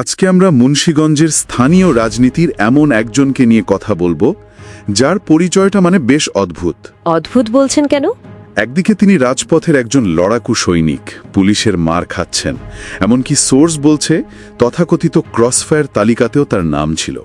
আজকে আমরা মুন্সীগঞ্জের স্থানীয় রাজনীতির এমন একজনকে নিয়ে কথা বলব যার পরিচয়টা মানে বেশ অদ্ভুত। অদ্ভুত বলছেন কেন? একদিকে তিনি রাজপথের একজন লড়াকু সৈনিক পুলিশের মার খাচ্ছেন এমনকি সোর্স বলছে তথাকথিত ক্রসফায়ার তালিকাতেও তার নাম ছিল।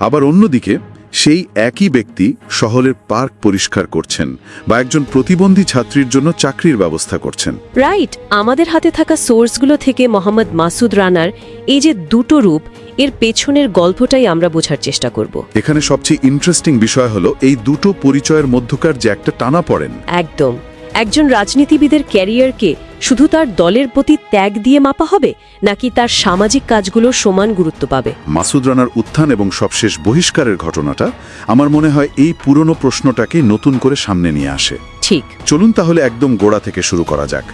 আবার অন্যদিকে সেই একই ব্যক্তি শহরের পার্ক পরিষ্কার করছেন বা একজন প্রতিবন্ধী ছাত্রীর জন্য চাকরির ব্যবস্থা করছেন। রাইট আমাদের হাতে থাকা সোর্সগুলো থেকে মোহাম্মদ মাসুদ রানার এই যে দুটো রূপ এর পেছনের গল্পটাই আমরা বোঝার চেষ্টা করব। এখানে সবচেয়ে ইন্টারেস্টিং বিষয় হলো এই দুটো পরিচয়ের মধ্যকার যে একটা টানা পড়েন। একদম। একজন রাজনীতিবিদের ক্যারিয়ারকে শুধু তার দলের প্রতি ত্যাগ দিয়ে মাপা হবে নাকি তার সামাজিক কাজগুলো সমান গুরুত্ব পাবে? মাসুদ রানার উত্থান এবং সবশেষ বহিষ্কারের ঘটনাটা আমার মনে হয় এই পুরনো প্রশ্নটাকে নতুন করে সামনে নিয়ে আসে। ঠিক। চলুন তাহলে একদম গোড়া থেকে শুরু করা যাক।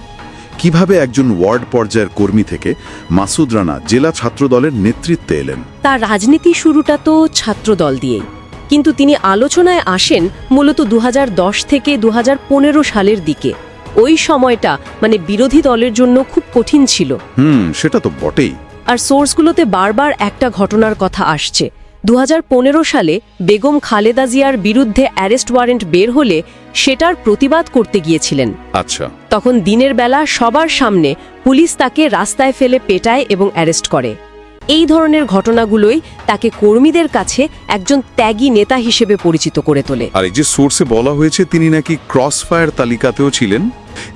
কীভাবে একজন ওয়ার্ড পর্যায়ের কর্মী থেকে মাসুদ রানা জেলা ছাত্রদলের নেতৃত্বে এলেন? তার রাজনীতি শুরুটা তো ছাত্রদল দিয়েই। কিন্তু তিনি আলোচনায় আসেন মূলত দু হাজার দশ থেকে দু হাজার পনেরো সালের দিকে। ওই সময়টা মানে বিরোধী দলের জন্য খুব কঠিন ছিল। হুম সেটা তো বটেই। আর সোর্সগুলোতে বারবার একটা ঘটনার কথা আসছে। দুহাজার পনেরো সালে বেগম খালেদা জিয়ার বিরুদ্ধে অ্যারেস্ট ওয়ারেন্ট বের হলে সেটার প্রতিবাদ করতে গিয়েছিলেন। আচ্ছা। তখন দিনের বেলা সবার সামনে পুলিশ তাকে রাস্তায় ফেলে পেটায় এবং অ্যারেস্ট করে। এই ধরনের ঘটনাগুলোই তাকে কর্মীদের কাছে একজন ত্যাগী নেতা হিসেবে পরিচিত করে তোলে। আর এই যে সোর্সে বলা হয়েছে তিনি নাকি ক্রস ফায়ার তালিকাতেও ছিলেন?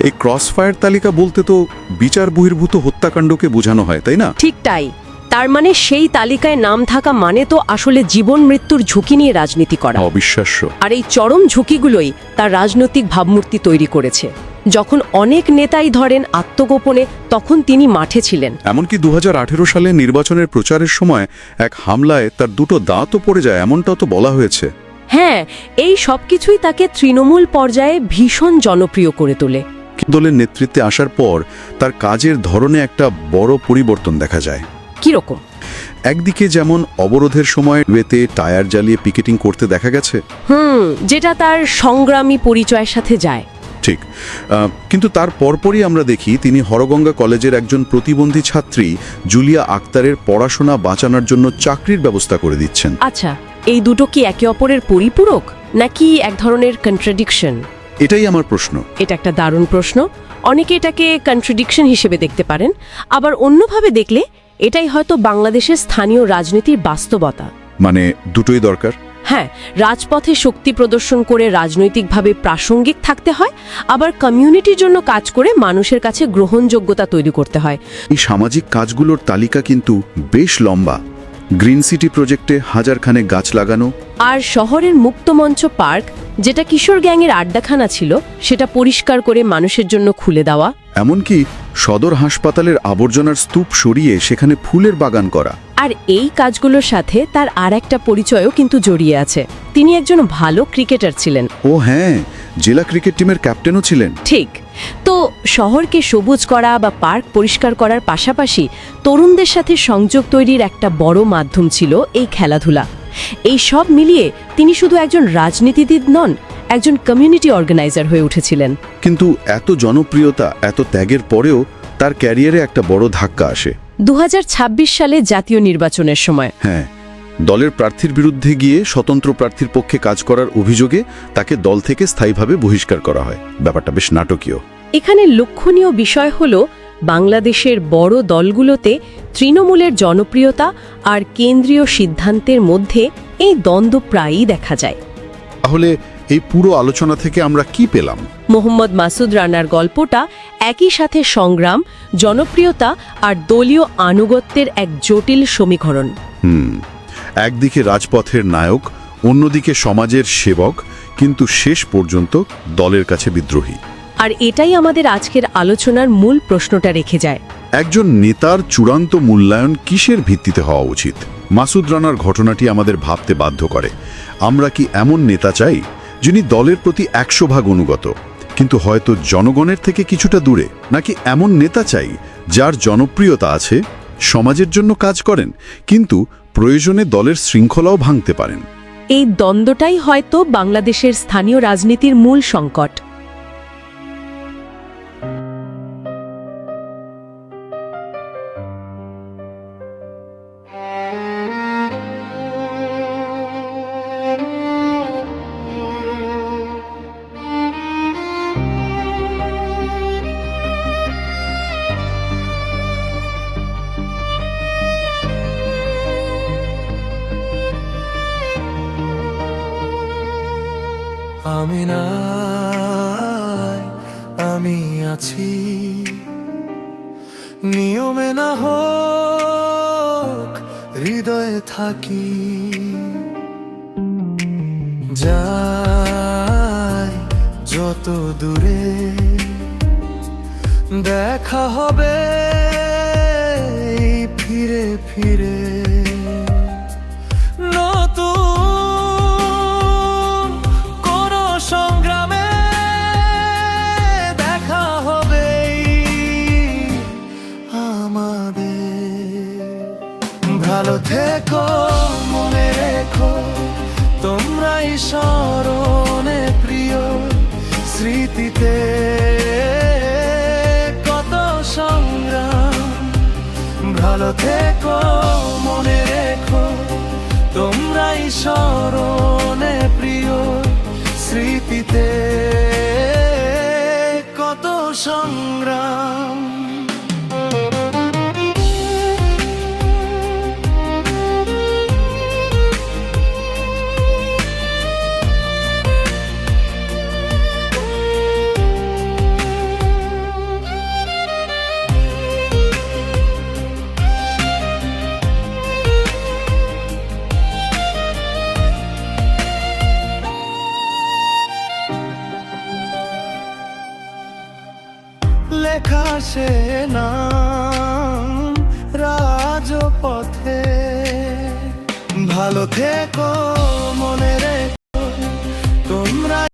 এই ক্রস ফায়ার তালিকা বলতে তো বিচার বহির্ভূত হত্যাকাণ্ডকে বোঝানো হয় তাই না? ঠিক তাই। তার মানে সেই তালিকায় নাম থাকা মানে তো আসলে জীবন মৃত্যুর ঝুঁকি নিয়ে রাজনীতি করা। অবিশ্বাস্য। আর এই চরম ঝুঁকিগুলোই তার রাজনৈতিক ভাবমূর্তি তৈরি করেছে। যখন অনেক নেতাই ধরেন আত্মগোপনে তখন তিনি মাঠে ছিলেন। এমনকি দু হাজার আঠেরো সালে নির্বাচনের প্রচারের সময় এক হামলায় তার দুটো দাঁতও পড়ে যায় এমনটাও তো বলা হয়েছে। হ্যাঁ এই সবকিছুই তাকে তৃণমূল পর্যায়ে ভীষণ জনপ্রিয় করে তোলে। দলের নেতৃত্বে আসার পর তার কাজের ধরনে একটা বড় পরিবর্তন দেখা যায়। কীরকম? একদিকে যেমন অবরোধের সময় ওয়েতে টায়ার জ্বালিয়ে পিকেটিং করতে দেখা গেছে। হুম যেটা তার সংগ্রামী পরিচয়ের সাথে যায়। ঠিক। কিন্তু তার পরপরই আমরা দেখি তিনি হরগঙ্গা কলেজের একজন প্রতিবন্ধী ছাত্রী জুলিয়া আক্তারের পড়াশোনা বাঁচানোর জন্য চাকরির ব্যবস্থা করে দিচ্ছেন। আচ্ছা এই দুটো কি একে অপরের পরিপূরক নাকি এক ধরনের কন্ট্রাডিকশন এটাই আমার প্রশ্ন। এটা একটা দারুণ প্রশ্ন। অনেকে এটাকে কন্ট্রাডিকশন হিসেবে দেখতে পারেন। আবার অন্যভাবে দেখলে এটাই হয়তো বাংলাদেশের স্থানীয় রাজনীতির বাস্তবতা। মানে দুটোই দরকার। হ্যাঁ রাজপথে শক্তি প্রদর্শন করে রাজনৈতিকভাবে প্রাসঙ্গিক থাকতে হয় আবার কমিউনিটির জন্য কাজ করে মানুষের কাছে গ্রহণযোগ্যতা তৈরি করতে হয়। এই সামাজিক কাজগুলোর তালিকা কিন্তু বেশ লম্বা। গ্রিন সিটি প্রজেক্টে হাজারখানেক গাছ লাগানো। আর শহরের মুক্তমঞ্চ পার্ক যেটা কিশোর গ্যাংয়ের আড্ডাখানা ছিল সেটা পরিষ্কার করে মানুষের জন্য খুলে দেওয়া। এমনকি সদর হাসপাতালের আবর্জনার স্তূপ সরিয়ে সেখানে ফুলের বাগান করা। আর এই কাজগুলোর সাথে তার আর একটা পরিচয়ও কিন্তু জড়িয়ে আছে। তিনি একজন ভালো ক্রিকেটার ছিলেন। ও হ্যাঁ জেলা ক্রিকেট টিমের ক্যাপ্টেনও ছিলেন। ঠিক। তো শহরকে সবুজ করা বা পার্ক পরিষ্কার করার পাশাপাশি তরুণদের সাথে সংযোগ তৈরির একটা বড় মাধ্যম ছিল এই খেলাধুলা। এই সব মিলিয়ে তিনি শুধু একজন রাজনীতিবিদ নন একজন কমিউনিটি অর্গানাইজার হয়ে উঠেছিলেন। কিন্তু এত জনপ্রিয়তা এত ত্যাগের পরেও তার ক্যারিয়ারে একটা বড় ধাক্কা আসে। দুহাজার ছাব্বিশ সালে জাতীয় নির্বাচনের সময়। হ্যাঁ দলের প্রার্থীর বিরুদ্ধে গিয়ে স্বতন্ত্র প্রার্থীর পক্ষে কাজ করার অভিযোগে তাকে দল থেকে স্থায়ীভাবে বহিষ্কার করা হয়। ব্যাপারটা বেশ নাটকীয়। এখানে লক্ষণীয় বিষয় হল বাংলাদেশের বড় দলগুলোতে তৃণমূলের জনপ্রিয়তা আর কেন্দ্রীয় সিদ্ধান্তের মধ্যে এই দ্বন্দ্ব প্রায়ই দেখা যায়। তাহলে এই পুরো আলোচনা থেকে আমরা কি পেলাম? মোহাম্মদ মাসুদ রানার গল্পটা একই সাথে সংগ্রাম জনপ্রিয়তা আর দলীয় আনুগত্যের এক জটিল সমীকরণ। হুম একদিকে রাজপথের নায়ক অন্যদিকে সমাজের সেবক কিন্তু শেষ পর্যন্ত দলের কাছে বিদ্রোহী। আর এটাই আমাদের আজকের আলোচনার মূল প্রশ্নটা রেখে যায়। একজন নেতার চূড়ান্ত মূল্যায়ন কিসের ভিত্তিতে হওয়া উচিত? মাসুদ রানার ঘটনাটি আমাদের ভাবতে বাধ্য করে। আমরা কি এমন নেতা চাই যিনি দলের প্রতি একশো ভাগ অনুগত। কিন্তু হয়তো জনগণের থেকে কিছুটা দূরে, নাকি এমন নেতা চাই যার জনপ্রিয়তা আছে, সমাজের জন্য কাজ করেন, কিন্তু প্রয়োজনে দলের শৃঙ্খলাও ভাঙতে পারেন। এই দ্বন্দ্বটাই হয়তো বাংলাদেশের স্থানীয় রাজনীতির মূল সংকট। আমি নাই, আমি আছি। নিয়মে না হোক, হৃদয়ে থাকি। যাই যত দূরে দেখা হবে, ফিরে ফিরে। ভালো থেকো, মনে রেখো। তোমরাই স্মরণে প্রিয় স্মৃতিতে। কত সংগ্রাম। ভালো থেকো, মনে রেখো। তোমরাই স্মরণে প্রিয় স্মৃতিতে। কত সংগ্রাম। লেখা সে নাম রাজপথে। ভালো থেকো মনে রে।